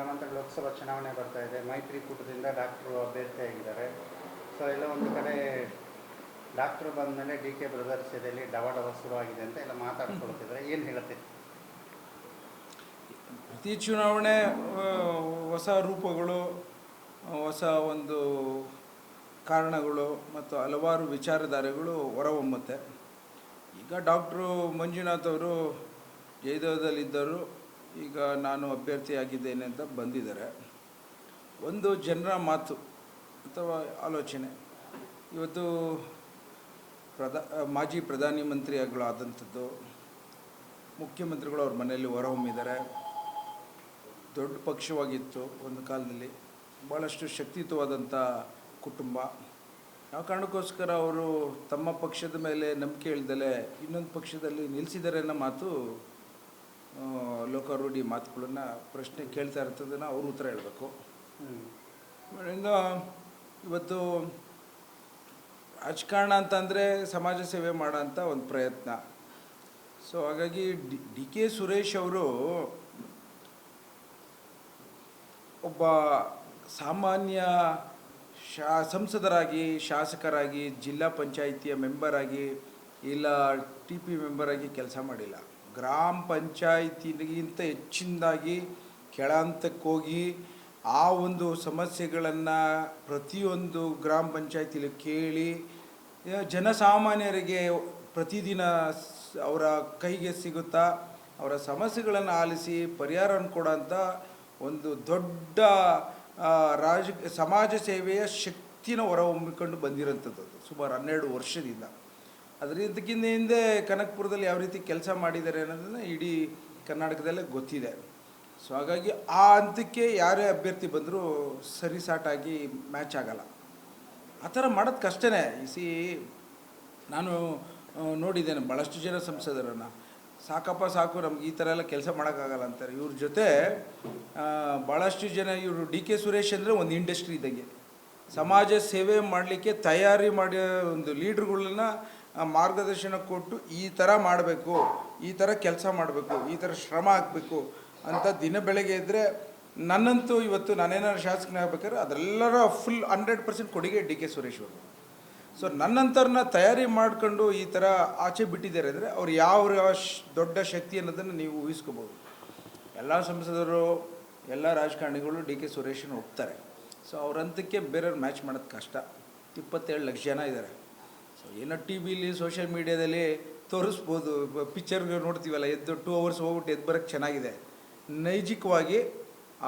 ಗ್ರಾಮಾಂತರ ಲೋಕಸಭಾ ಚುನಾವಣೆ ಬರ್ತಾ ಇದೆ. ಮೈತ್ರಿಕೂಟದಿಂದ ಡಾಕ್ಟ್ರು ಅಭ್ಯರ್ಥಿಯಾಗಿದ್ದಾರೆ ಸೊ ಎಲ್ಲ ಒಂದು ಕಡೆ ಡಾಕ್ಟ್ರು ಬಂದ ಮೇಲೆ ಡಿ ಕೆ ಬ್ರದರ್ಸ್ ಇದರಲ್ಲಿ ಡವಾಡವ ಶುರುವಾಗಿದೆ ಅಂತ ಎಲ್ಲ ಮಾತಾಡ್ಕೊಳ್ತಿದ್ದಾರೆ. ಏನು ಹೇಳುತ್ತೆ? ಪ್ರತಿ ಚುನಾವಣೆ ಹೊಸ ರೂಪಗಳು ಹೊಸ ಒಂದು ಕಾರಣಗಳು ಮತ್ತು ಹಲವಾರು ವಿಚಾರಧಾರೆಗಳು ಹೊರಹೊಮ್ಮುತ್ತೆ. ಈಗ ಡಾಕ್ಟ್ರು ಮಂಜುನಾಥ್ ಅವರು ಜಯದೇವದಲ್ಲಿದ್ದರು. ಈಗ ನಾನು ಅಭ್ಯರ್ಥಿಯಾಗಿದ್ದೇನೆ ಅಂತ ಬಂದಿದ್ದಾರೆ. ಒಂದು ಜನರ ಮಾತು ಅಥವಾ ಆಲೋಚನೆ. ಇವತ್ತು ಪ್ರಧ, ಮಾಜಿ ಪ್ರಧಾನಿ ಮಂತ್ರಿಗಳಾದಂಥದ್ದು, ಮುಖ್ಯಮಂತ್ರಿಗಳು ಅವ್ರ ಮನೆಯಲ್ಲಿ ಹೊರಹೊಮ್ಮಿದ್ದಾರೆ. ದೊಡ್ಡ ಪಕ್ಷವಾಗಿತ್ತು ಒಂದು ಕಾಲದಲ್ಲಿ. ಭಾಳಷ್ಟು ಶಕ್ತಿಯುತವಾದಂಥ ಕುಟುಂಬ. ಯಾವ ಕಾರಣಕ್ಕೋಸ್ಕರ ಅವರು ತಮ್ಮ ಪಕ್ಷದ ಮೇಲೆ ನಂಬಿಕೆ ಇಳ್ದಲೆ ಇನ್ನೊಂದು ಪಕ್ಷದಲ್ಲಿ ನಿಲ್ಲಿಸಿದ್ದಾರೆ ಅನ್ನೋ ಮಾತು ಲೋಕಾರೂಢಿ ಮಾತುಗಳನ್ನ ಪ್ರಶ್ನೆ ಕೇಳ್ತಾ ಇರ್ತದನ್ನು ಅವರು ಉತ್ತರ ಹೇಳಬೇಕು. ಅದರಿಂದ ಇವತ್ತು ರಾಜಕಾರಣ ಅಂತಂದರೆ ಸಮಾಜ ಸೇವೆ ಮಾಡೋಂಥ ಒಂದು ಪ್ರಯತ್ನ. ಸೊ ಹಾಗಾಗಿ ಡಿ ಕೆ ಸುರೇಶ್ ಅವರು ಒಬ್ಬ ಸಾಮಾನ್ಯ ಶಾ, ಸಂಸದರಾಗಿ, ಶಾಸಕರಾಗಿ, ಜಿಲ್ಲಾ ಪಂಚಾಯಿತಿಯ ಮೆಂಬರಾಗಿ ಇಲ್ಲ ಟಿ ಪಿ ಮೆಂಬರಾಗಿ ಕೆಲಸ ಮಾಡಿಲ್ಲ. ಗ್ರಾಮ ಪಂಚಾಯಿತಿಗಿಂತ ಹೆಚ್ಚಿನದಾಗಿ ಕೆಳಹಂತಕ್ಕೆ ಹೋಗಿ ಆ ಒಂದು ಸಮಸ್ಯೆಗಳನ್ನು ಪ್ರತಿಯೊಂದು ಗ್ರಾಮ ಪಂಚಾಯತಿಲಿ ಕೇಳಿ ಜನಸಾಮಾನ್ಯರಿಗೆ ಪ್ರತಿದಿನ ಅವರ ಕೈಗೆ ಸಿಗುತ್ತಾ ಅವರ ಸಮಸ್ಯೆಗಳನ್ನು ಆಲಿಸಿ ಪರಿಹಾರವನ್ನು ಕೊಡೋಂಥ ಒಂದು ದೊಡ್ಡ ರಾಜ, ಸಮಾಜ ಸೇವೆಯ ಶಕ್ತಿನ ಹೊರಹೊಮ್ಮಿಕೊಂಡು ಬಂದಿರೋಂಥದ್ದು ಸುಮಾರು ಹನ್ನೆರಡು ವರ್ಷದಿಂದ. ಅದರಿಂದಕ್ಕಿಂತ ಹಿಂದೆ ಕನಕಪುರದಲ್ಲಿ ಯಾವ ರೀತಿ ಕೆಲಸ ಮಾಡಿದ್ದಾರೆ ಅನ್ನೋದನ್ನು ಇಡೀ ಕರ್ನಾಟಕದಲ್ಲೇ ಗೊತ್ತಿದೆ. ಸೊ ಹಾಗಾಗಿ ಆ ಹಂತಕ್ಕೆ ಯಾರೇ ಅಭ್ಯರ್ಥಿ ಬಂದರೂ ಸರಿಸಾಟಾಗಿ ಮ್ಯಾಚ್ ಆಗಲ್ಲ. ಆ ಥರ ಮಾಡೋದು ಕಷ್ಟನೇ. ಸಿ ನಾನು ನೋಡಿದ್ದೇನೆ ಭಾಳಷ್ಟು ಜನ ಸಂಸದರನ್ನು. ಸಾಕಪ್ಪ ಸಾಕು, ನಮ್ಗೆ ಈ ಥರ ಎಲ್ಲ ಕೆಲಸ ಮಾಡೋಕ್ಕಾಗಲ್ಲ ಅಂತಾರೆ. ಇವ್ರ ಜೊತೆ ಭಾಳಷ್ಟು ಜನ ಇವರು ಡಿ ಕೆ ಸುರೇಶ್ ಅಂದರೆ ಒಂದು ಇಂಡಸ್ಟ್ರಿ ಇದ್ದಂಗೆ. ಸಮಾಜ ಸೇವೆ ಮಾಡಲಿಕ್ಕೆ ತಯಾರಿ ಮಾಡಿ ಒಂದು ಲೀಡ್ರುಗಳನ್ನ ಮಾರ್ಗದರ್ಶನ ಕೊಟ್ಟು ಈ ಥರ ಮಾಡಬೇಕು, ಈ ಥರ ಕೆಲಸ ಮಾಡಬೇಕು, ಈ ಥರ ಶ್ರಮ ಹಾಕಬೇಕು ಅಂತ ದಿನ ಬೆಳಗ್ಗೆ ಇದ್ದರೆ ನನ್ನಂತೂ ಇವತ್ತು ನಾನೇನಾದ್ರು ಶಾಸಕನಾಗಬೇಕಾದ್ರೆ ಅದೆಲ್ಲರ ಫುಲ್ ಹಂಡ್ರೆಡ್ ಪರ್ಸೆಂಟ್ ಕೊಡುಗೆ ಡಿ ಕೆ ಸುರೇಶ್ ಅವರು. ಸೊ ನನ್ನಂಥವ್ರನ್ನ ತಯಾರಿ ಮಾಡ್ಕೊಂಡು ಈ ಥರ ಆಚೆ ಬಿಟ್ಟಿದ್ದಾರೆ ಅಂದರೆ ಅವ್ರು ಯಾವ ದೊಡ್ಡ ಶಕ್ತಿ ಅನ್ನೋದನ್ನು ನೀವು ಊಹಿಸ್ಕೋಬೋದು. ಎಲ್ಲ ಸಂಸದರು, ಎಲ್ಲ ರಾಜಕಾರಣಿಗಳು ಡಿ ಕೆ ಸುರೇಶನ ಒಪ್ತಾರೆ. ಸೊ ಅವರಂತಕ್ಕೆ ಬೇರೆಯವ್ರು ಮ್ಯಾಚ್ ಮಾಡೋದು ಕಷ್ಟ. ಇಪ್ಪತ್ತೇಳು ಲಕ್ಷ ಜನ ಇದ್ದಾರೆ. ಸೊ ಏನೋ ಟಿ ವಿಲಿ ಸೋಷಿಯಲ್ ಮೀಡ್ಯಾದಲ್ಲಿ ತೋರಿಸ್ಬೋದು. ಪಿಕ್ಚರ್ ನೋಡ್ತೀವಲ್ಲ ಎದ್ದು ಟೂ ಅವರ್ಸ್ ಹೋಗ್ಬಿಟ್ಟು ಎದ್ದು ಬರೋಕ್ಕೆ ಚೆನ್ನಾಗಿದೆ. ನೈಜಿಕವಾಗಿ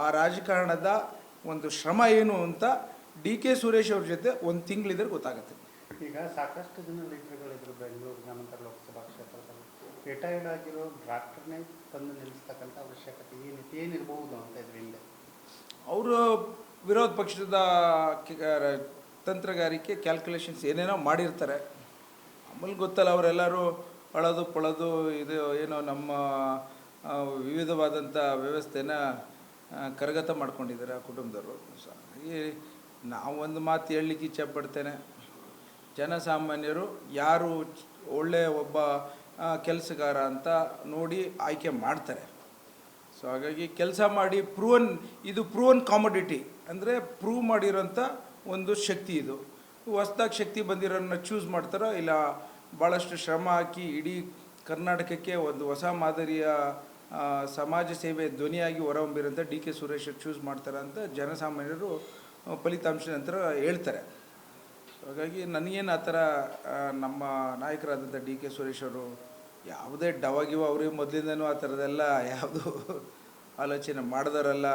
ಆ ರಾಜಕಾರಣದ ಒಂದು ಶ್ರಮ ಏನು ಅಂತ ಡಿ ಕೆ ಸುರೇಶ್ ಅವ್ರ ಜೊತೆ ಒಂದು ತಿಂಗಳಿದ್ರೆ ಗೊತ್ತಾಗುತ್ತೆ. ಈಗ ಸಾಕಷ್ಟು ಜನ ಲೀಡರ್ಗಳಿದ್ರು ಬೆಂಗಳೂರು ಗ್ರಾಮಾಂತರ ಲೋಕಸಭಾ ಕ್ಷೇತ್ರದಲ್ಲಿ. ರಿಟೈರ್ಡ್ ಆಗಿರೋ ಡಾಕ್ಟರ್ನೇ ತಂದು ನಿಲ್ಲಿಸ್ತಕ್ಕಂಥ ಅವಶ್ಯಕತೆ ಏನಿತ್ತು? ಏನಿರ್ಬೋದು ಅಂತ ಇದರಿಂದ ಅವರು ವಿರೋಧ ಪಕ್ಷದ ತಂತ್ರಗಾರಿಕೆ ಕ್ಯಾಲ್ಕುಲೇಷನ್ಸ್ ಏನೇನೋ ಮಾಡಿರ್ತಾರೆ. ಆಮೇಲೆ ಗೊತ್ತಲ್ಲ, ಅವರೆಲ್ಲರೂ ಅಳದು ಪಳದು ಇದು ಏನೋ ನಮ್ಮ ವಿವಿಧವಾದಂಥ ವ್ಯವಸ್ಥೆನ ಕರಗತ ಮಾಡ್ಕೊಂಡಿದ್ದಾರೆ ಆ ಕುಟುಂಬದವರು. ಹಾಗಾಗಿ ನಾವು ಒಂದು ಮಾತು ಹೇಳಲಿಕ್ಕೆ ಇಚ್ಛಪಡ್ತೇನೆ ಜನಸಾಮಾನ್ಯರು ಯಾರು ಒಳ್ಳೆಯ ಒಬ್ಬ ಕೆಲಸಗಾರ ಅಂತ ನೋಡಿ ಆಯ್ಕೆ ಮಾಡ್ತಾರೆ. ಸೊ, ಹಾಗಾಗಿ ಕೆಲಸ ಮಾಡಿ ಪ್ರೂವನ್ ಇದು ಪ್ರೂವನ್ ಕಾಮೊಡಿಟಿ ಅಂದರೆ ಪ್ರೂವ್ ಮಾಡಿರೋಂಥ ಒಂದು ಶಕ್ತಿ ಇದು. ಹೊಸ್ದಾಗಿ ಶಕ್ತಿ ಬಂದಿರೋನ್ನ ಚೂಸ್ ಮಾಡ್ತಾರೋ ಇಲ್ಲ ಭಾಳಷ್ಟು ಶ್ರಮ ಹಾಕಿ ಇಡೀ ಕರ್ನಾಟಕಕ್ಕೆ ಒಂದು ಹೊಸ ಮಾದರಿಯ ಸಮಾಜ ಸೇವೆ ಧ್ವನಿಯಾಗಿ ಹೊರಹೊಮ್ಮಿರೋಂಥ ಡಿ ಕೆ ಸುರೇಶ್ ಚೂಸ್ ಮಾಡ್ತಾರೆ ಅಂತ ಜನಸಾಮಾನ್ಯರು ಫಲಿತಾಂಶ ನಂತರ ಹೇಳ್ತಾರೆ. ಹಾಗಾಗಿ ನನಗೇನು ಆ ಥರ ನಮ್ಮ ನಾಯಕರಾದಂಥ ಡಿ ಕೆ ಸುರೇಶ್ ಅವರು ಯಾವುದೇ ಡವಾಗಿವ ಅವ್ರಿಗೆ ಮೊದಲಿಂದನೂ ಆ ಥರದೆಲ್ಲ ಯಾವುದು ಆಲೋಚನೆ ಮಾಡಿದವರಲ್ಲ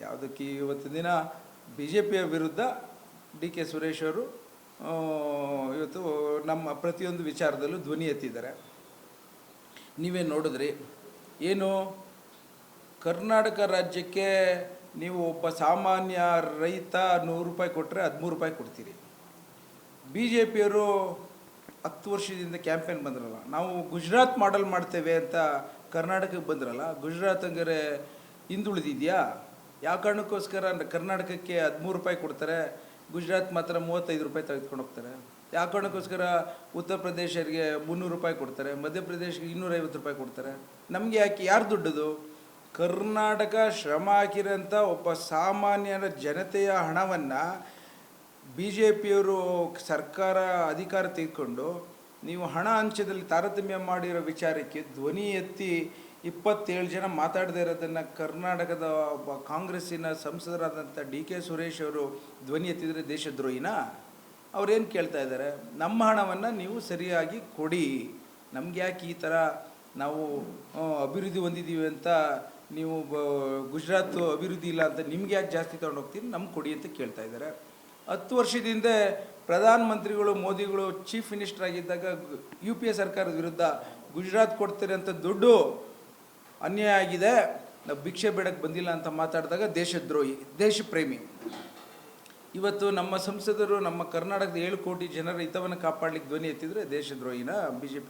ಯಾವುದಕ್ಕೆ ಇವತ್ತಿನ ದಿನ ಬಿ ಜೆ ಪಿಯ ವಿರುದ್ಧ ಡಿ ಕೆ ಸುರೇಶ್ ಅವರು ಇವತ್ತು ನಮ್ಮ ಪ್ರತಿಯೊಂದು ವಿಚಾರದಲ್ಲೂ ಧ್ವನಿ ಎತ್ತಿದ್ದಾರೆ. ನೀವೇ ನೋಡಿದ್ರಿ? ಏನು? ಕರ್ನಾಟಕ ರಾಜ್ಯಕ್ಕೆ ನೀವು ಒಬ್ಬ ಸಾಮಾನ್ಯ ರೈತ ನೂರು ರೂಪಾಯಿ ಕೊಟ್ಟರೆ ಹದಿಮೂರು ರೂಪಾಯಿ ಕೊಡ್ತೀರಿ. ಬಿ ಜೆ ಪಿಯವರು ಹತ್ತು ವರ್ಷದಿಂದ ಕ್ಯಾಂಪೇನ್ ಬಂದ್ರಲ್ಲ, ನಾವು ಗುಜರಾತ್ ಮಾಡಲ್ ಮಾಡ್ತೇವೆ ಅಂತ ಕರ್ನಾಟಕಕ್ಕೆ ಬಂದ್ರಲ್ಲ, ಗುಜರಾತ್ ಹಂಗಾರೆ ಹಿಂದುಳಿದಿದೆಯಾ? ಯಾವ ಕಾರಣಕ್ಕೋಸ್ಕರ ಕರ್ನಾಟಕಕ್ಕೆ ಹದಿಮೂರು ರೂಪಾಯಿ ಕೊಡ್ತಾರೆ? ಗುಜರಾತ್ ಮಾತ್ರ ಮೂವತ್ತೈದು ರೂಪಾಯಿ ತೆಗೆದುಕೊಂಡು ಹೋಗ್ತಾರೆ. ಯಾವ ಕಾರಣಕ್ಕೋಸ್ಕರ ಉತ್ತರ ಪ್ರದೇಶರಿಗೆ ಮುನ್ನೂರು ರೂಪಾಯಿ ಕೊಡ್ತಾರೆ ಮಧ್ಯಪ್ರದೇಶಕ್ಕೆ ಇನ್ನೂರೈವತ್ತು ರೂಪಾಯಿ ಕೊಡ್ತಾರೆ. ನಮಗೆ ಯಾಕೆ, ಯಾರು ದುಡ್ಡದು? ಕರ್ನಾಟಕ ಶ್ರಮ ಹಾಕಿರೋಂಥ ಒಬ್ಬ ಸಾಮಾನ್ಯರ ಜನತೆಯ ಹಣವನ್ನು ಬಿ ಜೆ ಪಿಯವರು ಸರ್ಕಾರ ಅಧಿಕಾರ ತೆಗೆದುಕೊಂಡು ನೀವು ಹಣ ಹಂಚದಲ್ಲಿ ತಾರತಮ್ಯ ಮಾಡಿರೋ ವಿಚಾರಕ್ಕೆ ಧ್ವನಿ ಎತ್ತಿ ಇಪ್ಪತ್ತೇಳು ಜನ ಮಾತಾಡದೇ ಇರೋದನ್ನು ಕರ್ನಾಟಕದ ಕಾಂಗ್ರೆಸ್ಸಿನ ಸಂಸದರಾದಂಥ ಡಿ ಕೆ ಸುರೇಶ್ ಅವರು ಧ್ವನಿ ಎತ್ತಿದರೆ ದೇಶದ್ರೋಹಿನ? ಅವ್ರೇನು ಕೇಳ್ತಾ ಇದ್ದಾರೆ? ನಮ್ಮ ಹಣವನ್ನು ನೀವು ಸರಿಯಾಗಿ ಕೊಡಿ. ನಮ್ಗೆ ಯಾಕೆ ಈ ಥರ ನಾವು ಅಭಿವೃದ್ಧಿ ಹೊಂದಿದ್ದೀವಿ ಅಂತ ನೀವು ಬ- ಗುಜರಾತ್ ಅಭಿವೃದ್ಧಿ ಇಲ್ಲ ಅಂತ ನಿಮ್ಗೆ ಯಾಕೆ ಜಾಸ್ತಿ ತೊಗೊಂಡು ಹೋಗ್ತೀನಿ ನಮ್ಗೆ ಕೊಡಿ ಅಂತ ಕೇಳ್ತಾ ಇದ್ದಾರೆ. ಹತ್ತು ವರ್ಷದಿಂದ ಪ್ರಧಾನಮಂತ್ರಿಗಳು, ಮೋದಿಗಳು, ಚೀಫ್ ಮಿನಿಸ್ಟರ್ ಆಗಿದ್ದಾಗ ಯು ಪಿ ಎ ಸರ್ಕಾರದ ವಿರುದ್ಧ ಗುಜರಾತ್ ಕೊಡ್ತಾರೆ ಅಂತ ದುಡ್ಡು ಅನ್ಯಾಯ ಆಗಿದೆ, ನಾವು ಭಿಕ್ಷೆ ಬೇಡಕ್ಕೆ ಬಂದಿಲ್ಲ ಅಂತ ಮಾತಾಡಿದಾಗ ದೇಶದ್ರೋಹಿ ದೇಶ ಪ್ರೇಮಿ ಇವತ್ತು ನಮ್ಮ ಸಂಸದರು ನಮ್ಮ ಕರ್ನಾಟಕದ ಏಳು ಕೋಟಿ ಜನರ ಹಿತವನ್ನು ಕಾಪಾಡಲಿಕ್ಕೆ ಧ್ವನಿ ಎತ್ತಿದ್ರೆ ದೇಶದ್ರೋಹಿನ ಬಿ ಜೆ